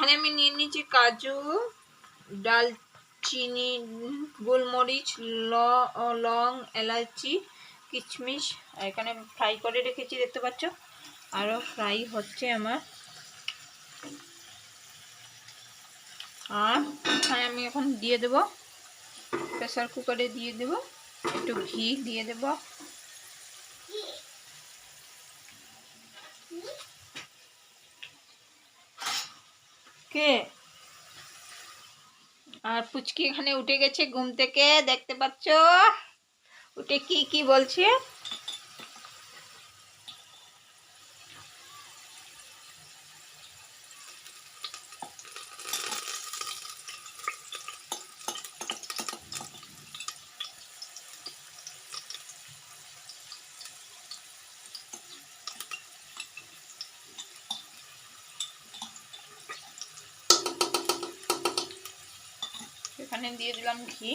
এখানে আমি নিয়ে নিয়েছি কাজু ডালচিনি গোলমরিচ, ল- এলাচি, কিশমিশ, আর এখানে ফ্রাই করে রেখেছি, দেখতে পাচ্ছ? আরও ফ্রাই হচ্ছে আমার। আর এখানে আমি এখন দিয়ে দেব। প্রেসার কুকারে দিয়ে দেব। একটু ঘি দিয়ে দেব। কে আর পুচকি এখানে উঠে গেছে ঘুম থেকে দেখতে পাচ্ছ? উঠে কি কি বলছে? এখানে দিয়ে দিলাম ঘি।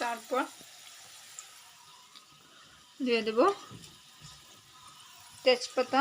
তারপর দিয়ে দেব তেজপাতা।